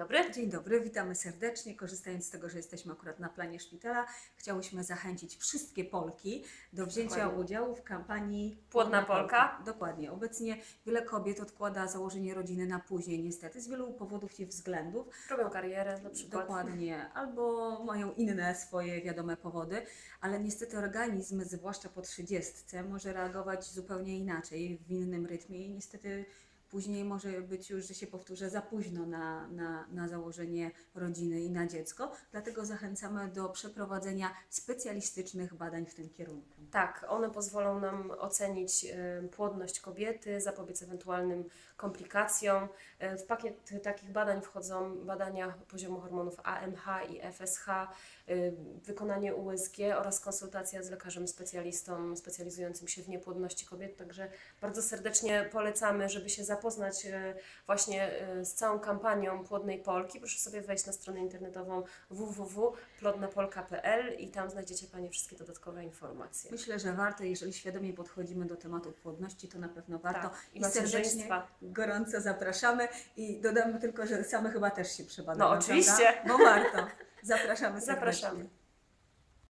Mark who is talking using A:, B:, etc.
A: dobry.
B: Dzień dobry, witamy serdecznie. Korzystając z tego, że jesteśmy akurat na planie szpitala, chciałyśmy zachęcić wszystkie Polki do wzięcia
A: Dokładnie.
B: udziału w kampanii
A: Płodna Polka.
B: Dokładnie. Obecnie wiele kobiet odkłada założenie rodziny na później, niestety, z wielu powodów i względów.
A: Robią karierę na przykład.
B: Dokładnie, albo mają inne swoje wiadome powody, ale niestety organizm, zwłaszcza po 30, może reagować zupełnie inaczej, w innym rytmie i niestety później może być już, że się powtórzę, za późno na, na, na założenie rodziny i na dziecko. Dlatego zachęcamy do przeprowadzenia specjalistycznych badań w tym kierunku.
A: Tak, one pozwolą nam ocenić płodność kobiety, zapobiec ewentualnym komplikacjom. E, W pakiet takich badań wchodzą badania poziomu hormonów AMH i FSH, e, wykonanie USG oraz konsultacja z lekarzem specjalistą specjalizującym się w niepłodności kobiet. Także bardzo serdecznie polecamy, żeby się zapoznać e, właśnie e, z całą kampanią Płodnej Polki. Proszę sobie wejść na stronę internetową www.plodnapolka.pl i tam znajdziecie Panie wszystkie dodatkowe informacje.
B: Myślę, że warto, jeżeli świadomie podchodzimy do tematu płodności, to na pewno warto.
A: Tak,
B: I serdecznie gorąco zapraszamy i dodamy tylko, że same chyba też się przebadają.
A: No, oczywiście.
B: Prawda? Bo warto. Zapraszamy serdecznie.
A: Zapraszamy.